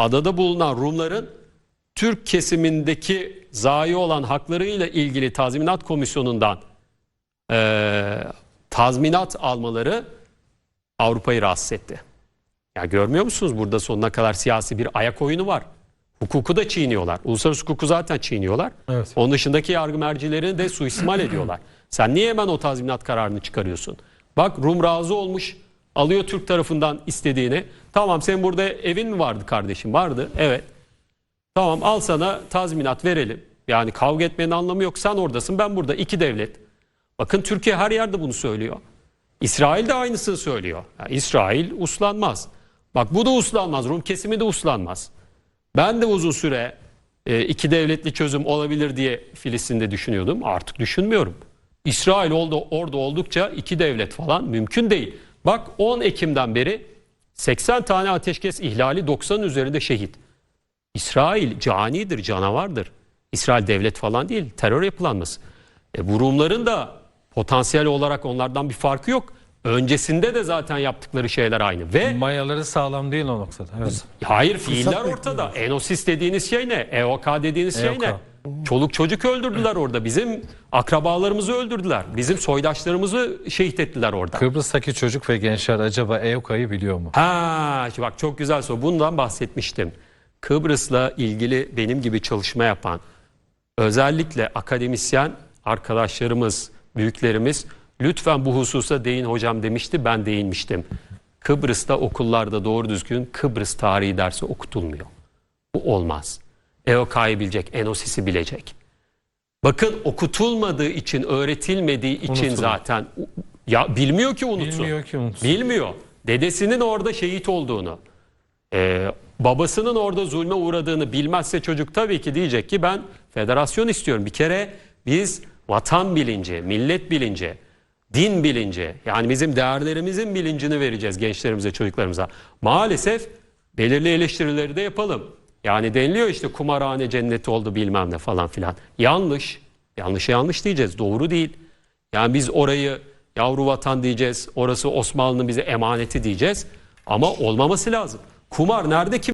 adada bulunan Rumların Türk kesimindeki zayi olan haklarıyla ilgili tazminat komisyonundan eee, tazminat almaları Avrupa'yı rahatsız etti. Ya görmüyor musunuz burada sonuna kadar siyasi bir ayak oyunu var. Hukuku da çiğniyorlar. Uluslararası hukuku zaten çiğniyorlar. Evet. Onun dışındaki yargı mercilerini de suistimal ediyorlar. Sen niye hemen o tazminat kararını çıkarıyorsun? Bak Rum razı olmuş. Alıyor Türk tarafından istediğini. Tamam senin burada evin mi vardı kardeşim? Vardı. Evet. Tamam al sana tazminat verelim. Yani kavga etmenin anlamı yok. Sen oradasın ben burada. iki devlet. Bakın Türkiye her yerde bunu söylüyor. İsrail de aynısını söylüyor. Yani İsrail uslanmaz. Bak bu da uslanmaz. Rum kesimi de uslanmaz. Ben de uzun süre e, iki devletli çözüm olabilir diye Filistin'de düşünüyordum. Artık düşünmüyorum. İsrail oldu, orada oldukça iki devlet falan mümkün değil. Bak 10 Ekim'den beri 80 tane ateşkes ihlali 90'ın üzerinde şehit. İsrail canidir, canavardır. İsrail devlet falan değil, terör yapılanması. E, bu Rumların da potansiyel olarak onlardan bir farkı yok. Öncesinde de zaten yaptıkları şeyler aynı. Ve Mayaları sağlam değil o noktada. Evet. Hayır fiiller ortada. Enosis dediğiniz şey ne? EOK dediğiniz şey EOK. ne? Çoluk çocuk öldürdüler orada. Bizim akrabalarımızı öldürdüler. Bizim soydaşlarımızı şehit ettiler orada. Kıbrıs'taki çocuk ve gençler acaba EOK'yı biliyor mu? Ha, bak çok güzel soru. Bundan bahsetmiştim. Kıbrıs'la ilgili benim gibi çalışma yapan özellikle akademisyen arkadaşlarımız, büyüklerimiz lütfen bu hususa değin hocam demişti. Ben değinmiştim. Kıbrıs'ta okullarda doğru düzgün Kıbrıs tarihi dersi okutulmuyor. Bu olmaz. EOK'yı bilecek, Enosis'i bilecek. Bakın okutulmadığı için, öğretilmediği için Unutuluyor. zaten ya bilmiyor ki unutsun. Bilmiyor ki unutsun. Bilmiyor. Dedesinin orada şehit olduğunu, e, babasının orada zulme uğradığını bilmezse çocuk tabii ki diyecek ki ben federasyon istiyorum. Bir kere biz vatan bilinci, millet bilinci, din bilinci yani bizim değerlerimizin bilincini vereceğiz gençlerimize, çocuklarımıza. Maalesef belirli eleştirileri de yapalım. Yani deniliyor işte kumarhane cenneti oldu bilmem ne falan filan. Yanlış. Yanlışa yanlış diyeceğiz. Doğru değil. Yani biz orayı yavru vatan diyeceğiz. Orası Osmanlı'nın bize emaneti diyeceğiz. Ama olmaması lazım. Kumar nerede kim?